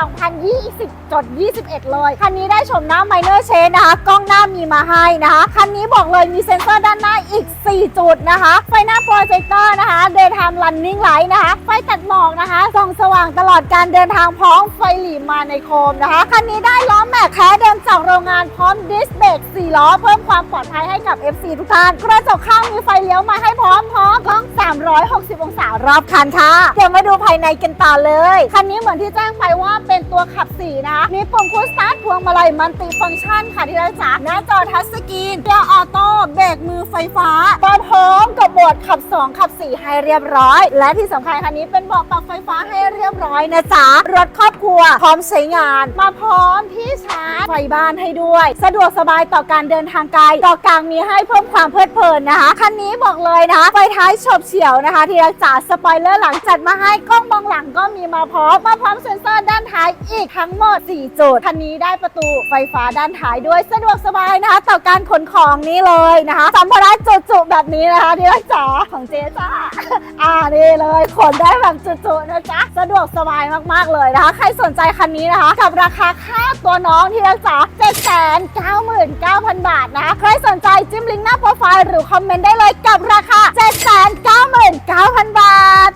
2020 จด 21 เลย คันนี้ได้ชมหน้าไมเนอร์เชนนะคะ กล้องหน้ามีมาให้นะคะ คันนี้บอกเลยมีเซ็นเซอร์ด้านหน้าอีก 4 จุดนะคะ ไฟหน้าโปรเจคเตอร์นะคะ Daytime Running Light นะคะ ไฟตัดหมอกนะคะ ส่องสว่างตลอดการเดินทางพร้อมไฟหลีมาในโคมนะคะ คันนี้ได้ล้อแม็กแท้เดิมจากโรงงานพร้อมดิสเบรก4ล้อ เพิ่มความปลอดภัยให้กับ FC ทุกท่าน กระจกข้างมีไฟเลี้ยวมาให้พร้อมพร้อมกล้อง360 องศารอบคันค่ะเดี๋ยวมาดูภายในกันต่อเลย คันนี้เหมือนที่แจ้งไปว่าเป็นตัวขับสีนะคะมีปุ่มคูสตาร์ทพวงมาลัยมัลติฟังก์ชันค่ะที่เราจ๋าหน้าจอทัชสกรีนเกียร์ออโต้เบรกมือไฟฟ้ามาพร้อมกับโหมดขับ2 ขับ 4 ให้เรียบร้อย และที่สำคัญคันนี้เป็นเบาะปรับไฟฟ้าให้เรียบร้อยนะจ๊ะ รถครอบครัว พร้อมใช้งาน มาพร้อมที่ชาร์จไฟบ้านให้ด้วย สะดวกสบายต่อการเดินทางไกลต่อกลางมีให้เพิ่มความเพลิดเพลินนะคะ คันนี้บอกเลยนะไฟท้ายฉบเฉียวนะคะ ที่รักษาสปอยเลอร์หลังจัดมาให้กล้องมองหลังก็มีมาพร้อมมาพร้อมเซ็นเซอร์ด อีกทั้งหมด 4 จุด คันนี้ได้ประตูไฟฟ้าด้านท้ายด้วยสะดวกสบายนะคะ ต่อการขนของนี้เลยนะคะ สัมภาระจุๆแบบนี้นะคะที่รักษาของเจ๊จ้าอ่านี่เลยขนได้แบบจุๆนะจ๊ะสะดวกสบายมากๆเลยนะคะ ใครสนใจคันนี้นะคะ กับราคาค่าตัวน้องที่รักษา799,000 บาทนะคะใครสนใจจิ้มลิงก์หน้าโปรไฟล์หรือคอมเมนต์ได้เลยกับราคา 799,000 บาท